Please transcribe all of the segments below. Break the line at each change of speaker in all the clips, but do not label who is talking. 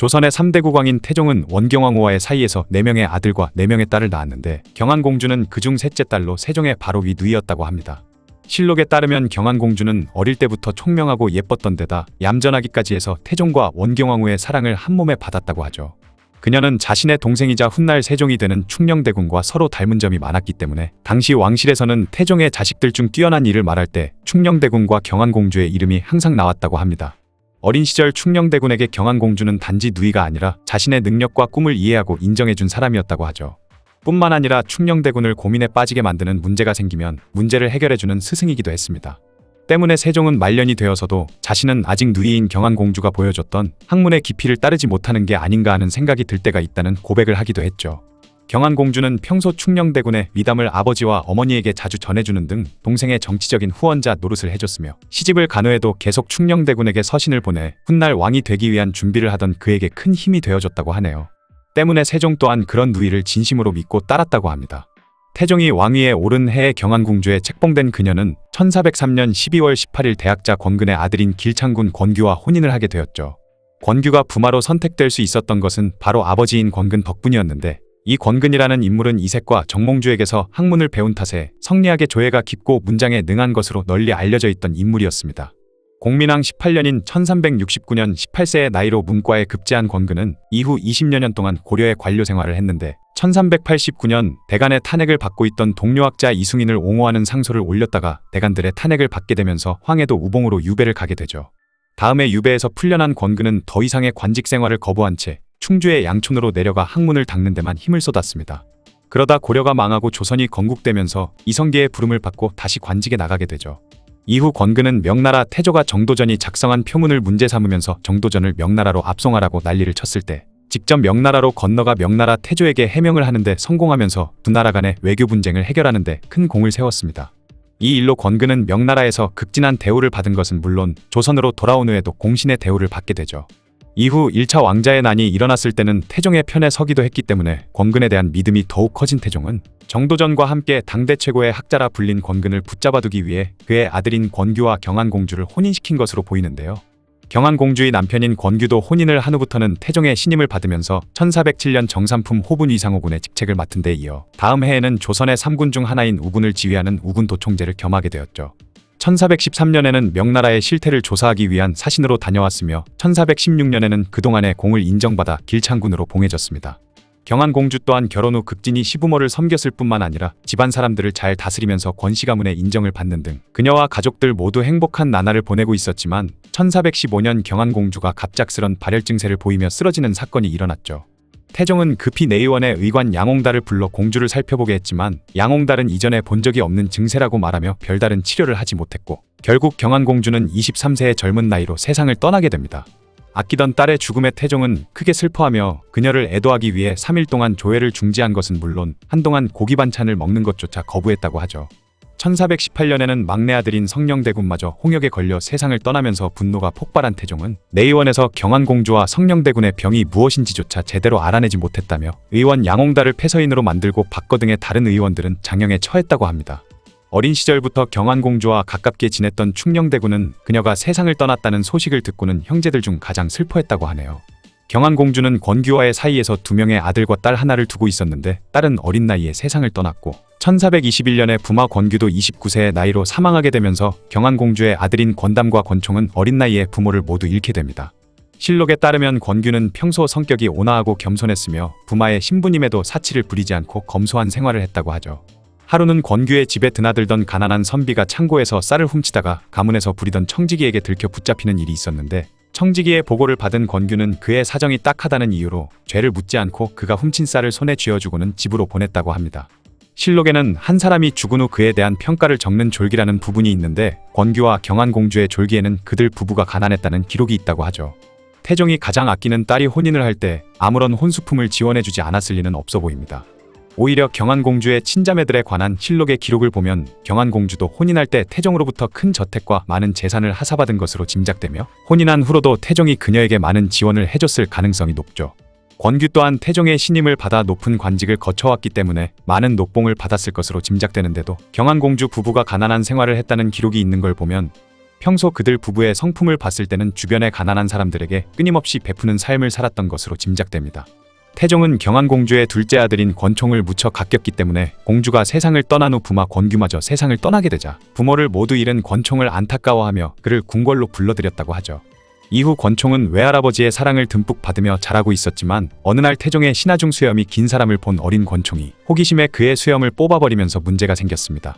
조선의 3대 국왕인 태종은 원경왕후와의 사이에서 4명의 아들과 4명의 딸을 낳았는데 경안공주는 그중 셋째 딸로 세종의 바로 위 누이였다고 합니다. 실록에 따르면 경안공주는 어릴 때부터 총명하고 예뻤던 데다 얌전하기까지 해서 태종과 원경왕후의 사랑을 한몸에 받았다고 하죠. 그녀는 자신의 동생이자 훗날 세종이 되는 충녕대군과 서로 닮은 점이 많았기 때문에 당시 왕실에서는 태종의 자식들 중 뛰어난 일을 말할 때 충녕대군과 경안공주의 이름이 항상 나왔다고 합니다. 어린 시절 충녕대군에게 경안공주는 단지 누이가 아니라 자신의 능력과 꿈을 이해하고 인정해준 사람이었다고 하죠. 뿐만 아니라 충녕대군을 고민에 빠지게 만드는 문제가 생기면 문제를 해결해주는 스승이기도 했습니다. 때문에 세종은 말년이 되어서도 자신은 아직 누이인 경안공주가 보여줬던 학문의 깊이를 따르지 못하는 게 아닌가 하는 생각이 들 때가 있다는 고백을 하기도 했죠. 경안공주는 평소 충녕대군의 미담을 아버지와 어머니에게 자주 전해주는 등 동생의 정치적인 후원자 노릇을 해줬으며 시집을 간후에도 계속 충녕대군에게 서신을 보내 훗날 왕이 되기 위한 준비를 하던 그에게 큰 힘이 되어줬다고 하네요. 때문에 세종 또한 그런 누이를 진심으로 믿고 따랐다고 합니다. 태종이 왕위에 오른 해에 경안공주에 책봉된 그녀는 1403년 12월 18일 대학자 권근의 아들인 길창군 권규와 혼인을 하게 되었죠. 권규가 부마로 선택될 수 있었던 것은 바로 아버지인 권근 덕분이었는데 이 권근이라는 인물은 이색과 정몽주에게서 학문을 배운 탓에 성리학의 조예가 깊고 문장에 능한 것으로 널리 알려져 있던 인물이었습니다. 공민왕 18년인 1369년 18세의 나이로 문과에 급제한 권근은 이후 20여 년 동안 고려의 관료 생활을 했는데 1389년 대간의 탄핵을 받고 있던 동료학자 이승인을 옹호하는 상소를 올렸다가 대간들의 탄핵을 받게 되면서 황해도 우봉으로 유배를 가게 되죠. 다음에 유배에서 풀려난 권근은 더 이상의 관직 생활을 거부한 채 충주의 양촌으로 내려가 학문을 닦는 데만 힘을 쏟았습니다. 그러다 고려가 망하고 조선이 건국되면서 이성계의 부름을 받고 다시 관직에 나가게 되죠. 이후 권근은 명나라 태조가 정도전이 작성한 표문을 문제 삼으면서 정도전을 명나라로 압송하라고 난리를 쳤을 때 직접 명나라로 건너가 명나라 태조에게 해명을 하는데 성공하면서 두 나라 간의 외교 분쟁을 해결하는 데 큰 공을 세웠습니다. 이 일로 권근은 명나라에서 극진한 대우를 받은 것은 물론 조선으로 돌아온 후에도 공신의 대우를 받게 되죠. 이후 1차 왕자의 난이 일어났을 때는 태종의 편에 서기도 했기 때문에 권근에 대한 믿음이 더욱 커진 태종은 정도전과 함께 당대 최고의 학자라 불린 권근을 붙잡아두기 위해 그의 아들인 권규와 경안공주를 혼인시킨 것으로 보이는데요. 경안공주의 남편인 권규도 혼인을 한 후부터는 태종의 신임을 받으면서 1407년 정삼품 호분 이상호군의 직책을 맡은 데 이어 다음 해에는 조선의 3군 중 하나인 우군을 지휘하는 우군 도총재를 겸하게 되었죠. 1413년에는 명나라의 실태를 조사하기 위한 사신으로 다녀왔으며 1416년에는 그동안의 공을 인정받아 길창군으로 봉해졌습니다. 경안 공주 또한 결혼 후 극진히 시부모를 섬겼을 뿐만 아니라 집안 사람들을 잘 다스리면서 권씨 가문의 인정을 받는 등 그녀와 가족들 모두 행복한 나날을 보내고 있었지만 1415년 경안 공주가 갑작스런 발열 증세를 보이며 쓰러지는 사건이 일어났죠. 태종은 급히 내의원의 의관 양홍달을 불러 공주를 살펴보게 했지만 양홍달은 이전에 본 적이 없는 증세라고 말하며 별다른 치료를 하지 못했고 결국 경안공주는 23세의 젊은 나이로 세상을 떠나게 됩니다. 아끼던 딸의 죽음에 태종은 크게 슬퍼하며 그녀를 애도하기 위해 3일 동안 조회를 중지한 것은 물론 한동안 고기 반찬을 먹는 것조차 거부했다고 하죠. 1418년에는 막내 아들인 성령대군마저 홍역에 걸려 세상을 떠나면서 분노가 폭발한 태종은 내의원에서 경안공주와 성령대군의 병이 무엇인지조차 제대로 알아내지 못했다며 의원 양홍달을 폐서인으로 만들고 박거 등의 다른 의원들은 장영에 처했다고 합니다. 어린 시절부터 경안공주와 가깝게 지냈던 충녕대군은 그녀가 세상을 떠났다는 소식을 듣고는 형제들 중 가장 슬퍼했다고 하네요. 경안공주는 권규와의 사이에서 두 명의 아들과 딸 하나를 두고 있었는데 딸은 어린 나이에 세상을 떠났고 1421년에 부마 권규도 29세의 나이로 사망하게 되면서 경안공주의 아들인 권담과 권총은 어린 나이에 부모를 모두 잃게 됩니다. 실록에 따르면 권규는 평소 성격이 온화하고 겸손했으며 부마의 신부님에도 사치를 부리지 않고 검소한 생활을 했다고 하죠. 하루는 권규의 집에 드나들던 가난한 선비가 창고에서 쌀을 훔치다가 가문에서 부리던 청지기에게 들켜 붙잡히는 일이 있었는데 청지기의 보고를 받은 권규는 그의 사정이 딱하다는 이유로 죄를 묻지 않고 그가 훔친 쌀을 손에 쥐어주고는 집으로 보냈다고 합니다. 실록에는 한 사람이 죽은 후 그에 대한 평가를 적는 졸기라는 부분이 있는데 권규와 경안공주의 졸기에는 그들 부부가 가난했다는 기록이 있다고 하죠. 태종이 가장 아끼는 딸이 혼인을 할 때 아무런 혼수품을 지원해주지 않았을 리는 없어 보입니다. 오히려 경안공주의 친자매들에 관한 실록의 기록을 보면 경안공주도 혼인할 때 태종으로부터 큰 저택과 많은 재산을 하사받은 것으로 짐작되며 혼인한 후로도 태종이 그녀에게 많은 지원을 해줬을 가능성이 높죠. 권규 또한 태종의 신임을 받아 높은 관직을 거쳐왔기 때문에 많은 녹봉을 받았을 것으로 짐작되는데도 경안공주 부부가 가난한 생활을 했다는 기록이 있는 걸 보면 평소 그들 부부의 성품을 봤을 때는 주변의 가난한 사람들에게 끊임없이 베푸는 삶을 살았던 것으로 짐작됩니다. 태종은 경안공주의 둘째 아들인 권총을 무척 아꼈기 때문에 공주가 세상을 떠난 후 부마 권규마저 세상을 떠나게 되자 부모를 모두 잃은 권총을 안타까워하며 그를 궁궐로 불러들였다고 하죠. 이후 권총은 외할아버지의 사랑을 듬뿍 받으며 자라고 있었지만 어느 날 태종의 신하중 수염이 긴 사람을 본 어린 권총이 호기심에 그의 수염을 뽑아버리면서 문제가 생겼습니다.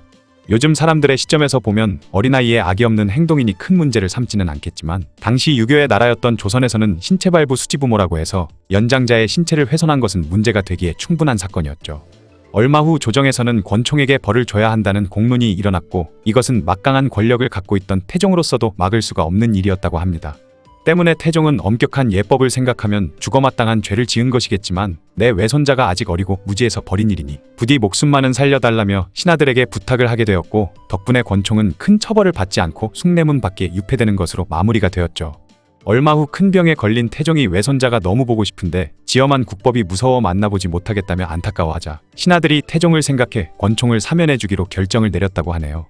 요즘 사람들의 시점에서 보면 어린아이의 악이 없는 행동이니 큰 문제를 삼지는 않겠지만 당시 유교의 나라였던 조선에서는 신체발부 수지부모라고 해서 연장자의 신체를 훼손한 것은 문제가 되기에 충분한 사건이었죠. 얼마 후 조정에서는 권총에게 벌을 줘야 한다는 공론이 일어났고 이것은 막강한 권력을 갖고 있던 태종으로서도 막을 수가 없는 일이었다고 합니다. 때문에 태종은 엄격한 예법을 생각하면 죽어마땅한 죄를 지은 것이겠지만 내 외손자가 아직 어리고 무지해서 벌인 일이니 부디 목숨만은 살려달라며 신하들에게 부탁을 하게 되었고 덕분에 권총은 큰 처벌을 받지 않고 숭례문 밖에 유폐되는 것으로 마무리가 되었죠. 얼마 후 큰 병에 걸린 태종이 외손자가 너무 보고 싶은데 지엄한 국법이 무서워 만나보지 못하겠다며 안타까워하자 신하들이 태종을 생각해 권총을 사면해 주기로 결정을 내렸다고 하네요.